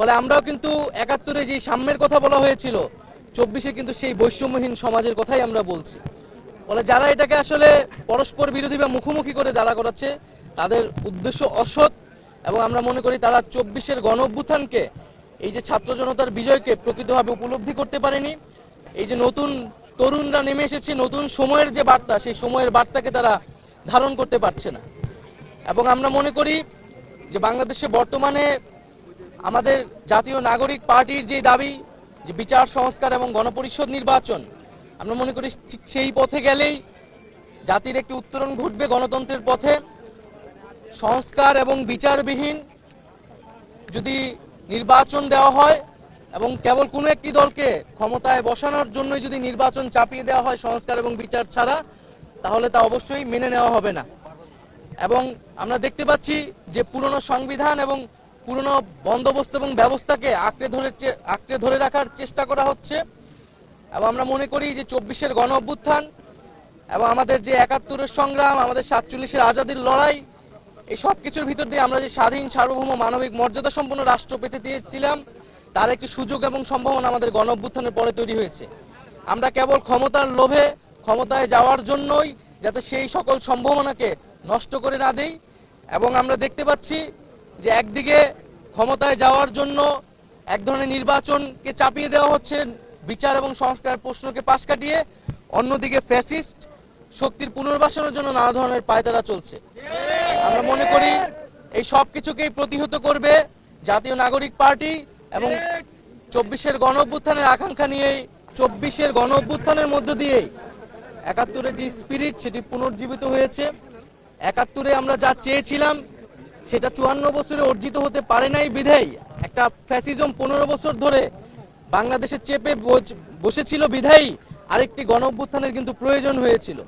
ফলে আমরাও কিন্তু একাত্তরে যে সাম্যের কথা বলা হয়েছিল, চব্বিশে কিন্তু সেই বৈষম্যহীন সমাজের কথাই আমরা বলছি। ফলে যারা এটাকে আসলে পরস্পর বিরোধী বা মুখোমুখি করে দাঁড়া করাচ্ছে, তাদের উদ্দেশ্য অসৎ এবং আমরা মনে করি তারা চব্বিশের গণ অভ্যুত্থানকে এই যে ছাত্র জনতার বিজয়কে প্রকৃতভাবে উপলব্ধি করতে পারেনি। এই যে নতুন তরুণরা নেমে এসেছে, নতুন সময়ের যে বার্তা, সেই সময়ের বার্তাকে তারা ধারণ করতে পারছে না। এবং আমরা মনে করি যে বাংলাদেশে বর্তমানে আমাদের জাতীয় নাগরিক পার্টির যে দাবি, যে বিচার, সংস্কার এবং গণপরিষদ নির্বাচন, আমরা মনে করি ঠিক সেই পথে গেলেই জাতির একটি উত্তরণ ঘটবে গণতন্ত্রের পথে। সংস্কার এবং বিচারবিহীন যদি নির্বাচন দেওয়া হয় এবং কেবল কোনো একটি দলকে ক্ষমতায় বসানোর জন্যই যদি নির্বাচন চাপিয়ে দেওয়া হয় সংস্কার এবং বিচার ছাড়া, তাহলে তা অবশ্যই মেনে নেওয়া হবে না। এবং আমরা দেখতে পাচ্ছি যে পুরনো সংবিধান এবং পুরনো বন্দোবস্ত এবং ব্যবস্থাকে আঁকড়ে ধরে আঁকড়ে ধরে রাখার চেষ্টা করা হচ্ছে। এবং আমরা মনে করি যে চব্বিশের গণ অভ্যুত্থান এবং আমাদের যে একাত্তরের সংগ্রাম, আমাদের সাতচল্লিশের আজাদির লড়াই, এই সব কিছুর ভিতর দিয়ে আমরা যে স্বাধীন, সার্বভৌম, মানবিক মর্যাদা সম্পন্ন রাষ্ট্র পেতে দিয়েছিলাম তার একটি সুযোগ এবং সম্ভাবনা আমাদের গণ অভ্যুত্থানের পরে তৈরি হয়েছে। আমরা কেবল ক্ষমতার লোভে, ক্ষমতায় যাওয়ার জন্যই যাতে সেই সকল সম্ভাবনাকে নষ্ট করে না দেই। এবং আমরা দেখতে পাচ্ছি যে একদিকে ক্ষমতায় যাওয়ার জন্য এক ধরনের নির্বাচনকে চাপিয়ে দেওয়া হচ্ছে, বিচার এবং সংস্কার প্রশ্নকে পাশ কাটিয়ে, অন্যদিকে ফ্যাসিস্ট শক্তির পুনর্বাসনের জন্য নানা ধরনের পায়তারা চলছে। আমরা মনে করি এই সব কিছুকেই প্রতিহত করবে জাতীয় নাগরিক পার্টি এবং চব্বিশের গণ অভ্যুত্থানের আকাঙ্ক্ষা নিয়েই, চব্বিশের গণ অভ্যুত্থানের মধ্য দিয়েই একাত্তরের যে স্পিরিট সেটি পুনর্জীবিত হয়েছে। একাত্তরে আমরা যা চেয়েছিলাম সেটা চুয়ান্ন বছরে অর্জিত হতে পারে নাই বিধাই একটা ফ্যাসিজম পনেরো বছর ধরে বাংলাদেশে চেপে বস- বসেছিল বিধাই আরেকটি গণ কিন্তু প্রয়োজন হয়েছিল।